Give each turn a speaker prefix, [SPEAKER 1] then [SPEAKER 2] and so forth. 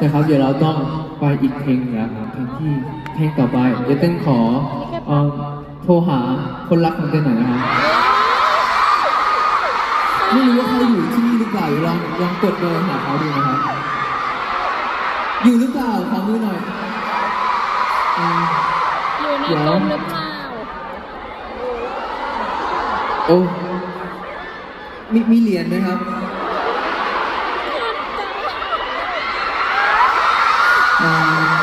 [SPEAKER 1] นะครับเดี๋ยวเราต้องไปอีกเพลงหนึงแล้วครับเพลงที่เพลงต่อไปเดี๋ยวเต้นขอเอ่อโทรหาคนรักของเต้นหน่อยนะครับไม่รู้ว่าเขาอยู่ที่นี่หรือเปล่าเดี๋ยวลองลองกดเบอร์หาเขาดูนะครับ อยู่หรือเปล่าขอมือหน่อยอืม
[SPEAKER 2] อยู่ใน
[SPEAKER 1] เดี๋ยว
[SPEAKER 2] กรมหรือเปล่า
[SPEAKER 1] โอ้มีมีเหรียญไหมครับ